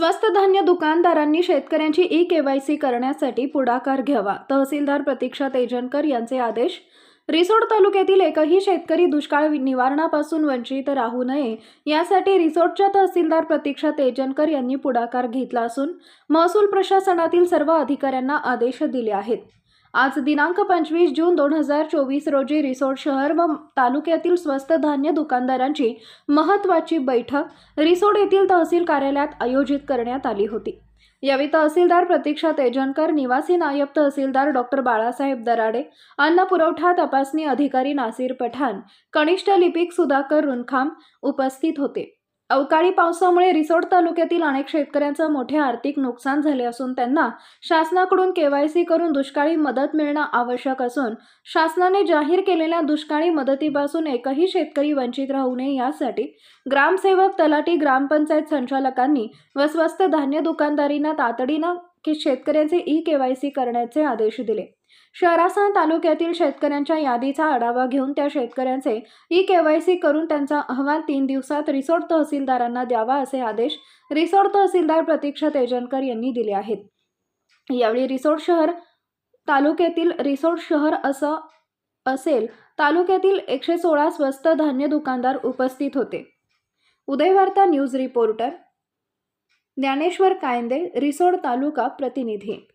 स्वस्त धान्य दुकानदारांनी शेतकऱ्यांची ई केवायसी करण्यासाठी पुढाकार घ्यावा तहसीलदार प्रतीक्षा तेजनकर यांचे आदेश. रिसोड तालुक्यातील एकही शेतकरी दुष्काळ निवारणापासून वंचित राहू नये यासाठी रिसोडच्या तहसीलदार प्रतीक्षा तेजनकर यांनी पुढाकार घेतला असून महसूल प्रशासनातील सर्व अधिकाऱ्यांना आदेश दिले आहेत. आज दिनांक पंचवीस जून दोन हजार चोवीस रोजी रिसोड शहर व तालुक्यातील स्वस्त धान्य दुकानदारांची महत्त्वाची बैठक रिसोड येथील तहसील कार्यालयात आयोजित करण्यात आली होती. यावेळी तहसीलदार प्रतीक्षा तेजनकर निवासी नायब तहसीलदार डॉक्टर बाळासाहेब दराडे अन्न पुरवठा तपासणी अधिकारी नासिर पठाण कनिष्ठ लिपिक सुधाकर रुनखाम उपस्थित होते. अवकाळी पावसामुळे रिसोड तालुक्यातील अनेक शेतकऱ्यांचं मोठे आर्थिक नुकसान झाले असून त्यांना शासनाकडून केवायसी करून दुष्काळी मदत मिळणं आवश्यक असून शासनाने जाहीर केलेल्या दुष्काळी मदतीपासून एकही शेतकरी वंचित राहू नये यासाठी ग्रामसेवक तलाठी ग्रामपंचायत संचालकांनी व स्वस्त धान्य दुकानदारींना तातडीनं की शेतकऱ्यांचे ई केवायसी करण्याचे आदेश दिले. शहरासह तालुक्यातील शेतकऱ्यांच्या यादीचा आढावा घेऊन त्या शेतकऱ्यांचे ई केवायसी करून त्यांचा अहवाल तीन दिवसात रिसोड तहसीलदारांना द्यावा असे आदेश रिसोड तहसीलदार प्रतीक्षा तेजनकर यांनी दिले आहेत. यावेळी रिसोड शहर तालुक्यातील रिसोड शहर असं असेल तालुक्यातील एकशे सोळा स्वस्त धान्य दुकानदार उपस्थित होते. उदयवार्ता न्यूज रिपोर्टर ज्ञानेश्वर कायंदे रिसोड तालुका प्रतिनिधी.